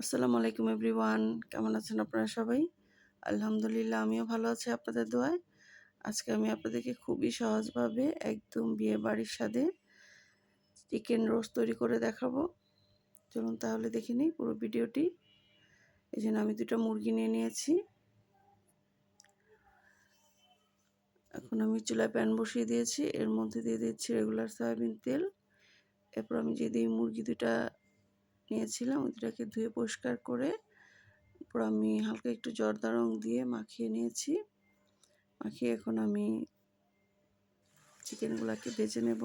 আসসালামু আলাইকুম এভরিওয়ান। কেমন আছেন আপনারা সবাই? আলহামদুলিল্লাহ, আমিও ভালো আছি আপনাদের দোয়ায়। আজকে আমি আপনাদেরকে খুবই সহজভাবে একদম বিয়ে বাড়ির স্বাদে চিকেন রোস্ট তৈরি করে দেখাবো। চলুন তাহলে দেখে নিই পুরো ভিডিওটি। এই জন্য আমি দুটো মুরগি নিয়ে নিয়েছি। এখন আমি চুলায় প্যান বসিয়ে দিয়েছি। এর মধ্যে দিয়ে দিচ্ছি রেগুলার সয়াবিন তেল। এরপর আমি যে মুরগি দুটা নিয়েছিলাম, ওইটাকে ধুয়ে পরিষ্কার করে তারপর আমি হালকা একটু জর্দা রং দিয়ে মাখিয়ে নিয়েছি। মাখিয়ে এখন আমি চিকেনগুলোকে ভেজে নেব।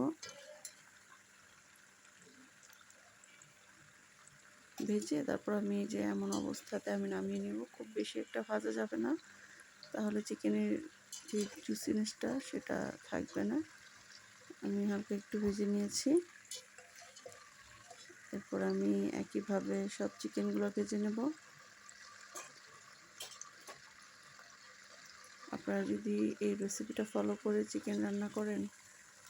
ভেজে তারপর আমি যে এমন অবস্থাতে আমি নামিয়ে নেব, খুব বেশি একটা ভাজা যাবে না। তাহলে চিকেনের যে জুসিনেসটা সেটা থাকবে না। আমি হালকা একটু ভেজে নিয়েছি। এরপর আমি একইভাবে সব চিকেনগুলো ভেজে নেব। আপনারা যদি এই রেসিপিটা ফলো করে চিকেন রান্না করেন,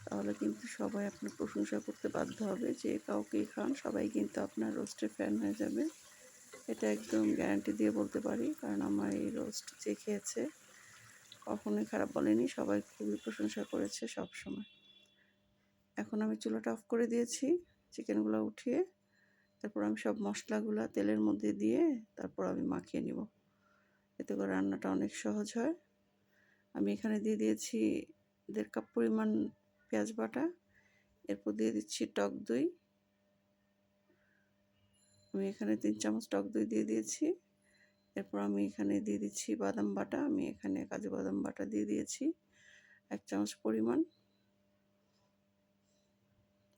তাহলে কিন্তু সবাই আপনার প্রশংসা করতে বাধ্য হবে যে কাউকেই খান, সবাই কিন্তু আপনার রোস্টের ফ্যান হয়ে যাবে। এটা একদম গ্যারান্টি দিয়ে বলতে পারি, কারণ আমার এই রোস্ট যে খেয়েছে, কখনোই খারাপ বলেনি, সবাই খুবই প্রশংসা করেছে সব সময় এখন আমি চুলাটা অফ করে দিয়েছি। চিকেনগুলো উঠিয়ে তারপর আমি সব মশলাগুলো তেলের মধ্যে দিয়ে তারপর আমি মাখিয়ে নিব। এতে করে রান্নাটা অনেক সহজ হয়। আমি এখানে দিয়ে দিয়েছি দেড় কাপ পরিমাণ পেঁয়াজ বাটা, এরপর দিয়ে দিচ্ছি টক দই। আমি এখানে তিন চামচ টক দই দিয়ে দিয়েছি। এরপর আমি এখানে দিয়ে দিচ্ছি বাদাম বাটা, আমি এখানে কাজু বাদাম বাটা দিয়ে দিয়েছি। এক চামচ পরিমাণ।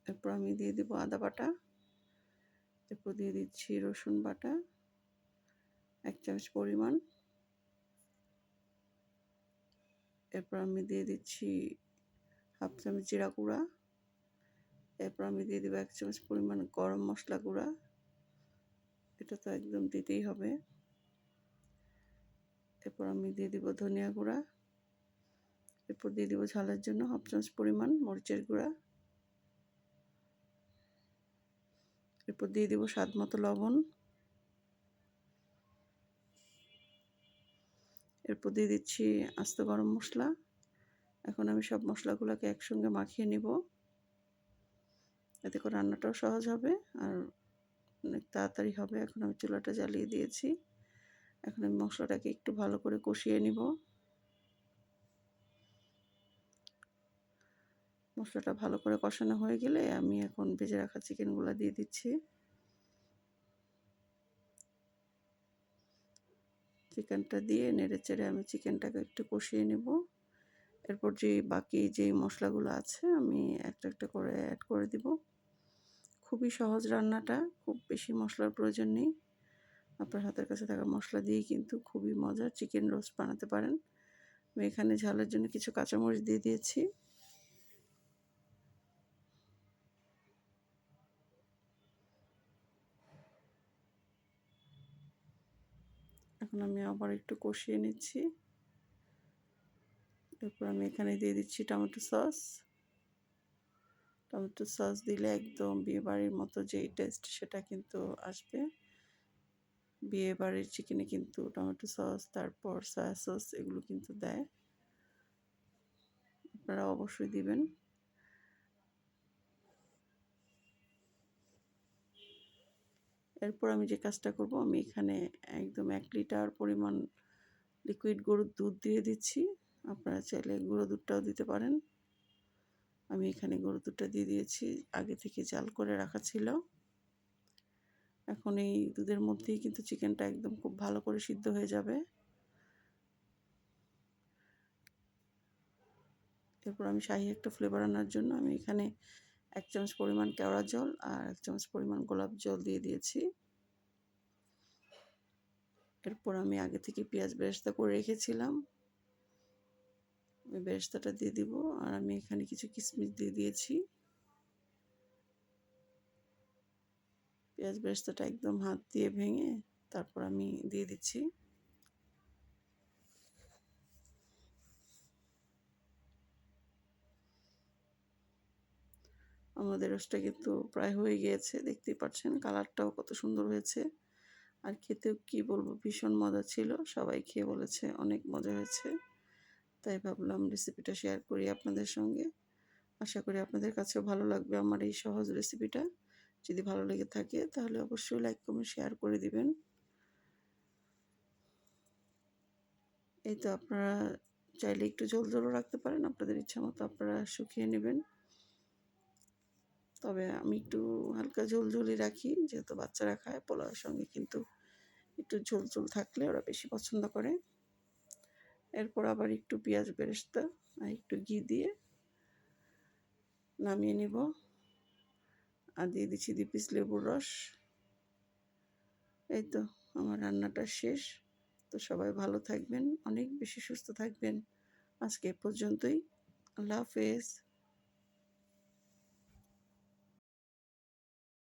এরপর আমি দিয়ে দেব আদা বাটা, এরপর দিয়ে দিচ্ছি রসুন বাটা, এক চামচ পরিমাণ। এরপর আমি দিয়ে দিচ্ছি হাফ চামচ জিরা গুঁড়া, এরপর আমি দিয়ে দেবো এক চামচ পরিমাণ গরম মশলা গুঁড়া। এটা তো একদম দিতেই হবে। এরপর আমি দিয়ে দিব ধনিয়া গুঁড়া, এরপর দিয়ে দিব ঝালের জন্য হাফ চামচ পরিমাণ মরিচের গুঁড়া। এরপর দিয়ে দিব স্বাদ মতো লবণ। এরপর দিয়ে দিচ্ছি আস্ত গরম মশলা। এখন আমি সব মশলাগুলোকে একসঙ্গে মাখিয়ে নিব। এতে করে রান্নাটাও সহজ হবে আর অনেক তাড়াতাড়ি হবে। এখন আমি চুলাটা জ্বালিয়ে দিয়েছি। এখন আমি মশলাটাকে একটু ভালো করে কষিয়ে নিব। মশলাটা ভালো করে কষানো হয়ে গেলে আমি এখন ভেজে রাখা চিকেনগুলো দিয়ে দিচ্ছি। চিকেনটা দিয়ে নেড়ে চেড়ে আমি চিকেনটাকে একটু কষিয়ে নেব। এরপর যে বাকি যে মশলাগুলো আছে আমি একটা একটা করে অ্যাড করে দিব। খুবই সহজ রান্নাটা, খুব বেশি মশলার প্রয়োজন নেই। আপনার হাতের কাছে থাকা মশলা দিয়েই কিন্তু খুবই মজার চিকেন রোস্ট বানাতে পারেন। আমি এখানে ঝালের জন্য কিছু কাঁচামরিচ দিয়ে দিয়েছি। এখন আমি আবার একটু কষিয়ে নিচ্ছি। এরপর আমি এখানে দিয়ে দিচ্ছি টমেটো সস। টমেটো সস দিলে একদম বিয়েবাড়ির মতো যেই টেস্ট সেটা কিন্তু আসবে। বিয়ে বাড়ির চিকেনে কিন্তু টমেটো সস, তারপর সয়া সস এগুলো কিন্তু দেয়। আপনারা অবশ্যই দিবেন। এরপর আমি যে কাজটা করব, আমি এখানে একদম এক লিটার পরিমাণ লিকুইড গরুর দুধ দিয়ে দিচ্ছি। আপনারা চাইলে গুঁড়ো দুধটাও দিতে পারেন। আমি এখানে গরুর দুধটা দিয়ে দিয়েছি, আগে থেকে জাল করে রাখা ছিল। এখন এই দুধের মধ্যেই কিন্তু চিকেনটা একদম খুব ভালো করে সিদ্ধ হয়ে যাবে। এরপর আমি শাহি একটা ফ্লেভার আনার জন্য আমি এখানে এক চামচ পরিমাণ কেওড়া জল আর এক চামচ পরিমাণ গোলাপ জল দিয়ে দিয়েছি। এরপর আমি আগে থেকে পেঁয়াজ বেরেস্তা করে রেখেছিলাম। ওই বেরেস্তাটা দিয়ে দিব আর আমি এখানে কিছু কিশমিশ দিয়ে দিয়েছি। পেঁয়াজ বেরেস্তাটা একদম হাত দিয়ে ভেঙে তারপর আমি দিয়ে দিচ্ছি। আমাদের রসটা কিন্তু প্রায় হয়ে গিয়েছে, দেখতেই পাচ্ছেন কালারটাও কত সুন্দর হয়েছে। আর খেতেও কী বলব, ভীষণ মজা ছিল, সবাই খেয়ে বলেছে অনেক মজা হয়েছে। তাই ভাবলাম রেসিপিটা শেয়ার করি আপনাদের সঙ্গে। আশা করি আপনাদের কাছেও ভালো লাগবে আমার এই সহজ রেসিপিটা যদি ভালো লেগে থাকে তাহলে অবশ্যই লাইক কমেন্ট শেয়ার করে দিবেন। এই তো আপনারা চাইলে একটু ঝোল ঝোলও রাখতে পারেন, আপনাদের ইচ্ছা মতো আপনারা শুকিয়ে নেবেন। তবে আমি একটু হালকা ঝোল ঝোলই রাখি। যেহেতু বাচ্চারা খায়, পোলাওয়ের সঙ্গে কিন্তু একটু ঝোল ঝোল থাকলে ওরা বেশি পছন্দ করে। এরপর আবার একটু পেঁয়াজ বেরেস্তা আর একটু ঘি দিয়ে নামিয়ে নিব। আর দিয়ে দিচ্ছি দুই পিস লেবুর রস। এই তো আমার রান্নাটা শেষ। তো সবাই ভালো থাকবেন, অনেক বেশি সুস্থ থাকবেন। আজকে পর্যন্তই। আল্লাহ হাফেজ।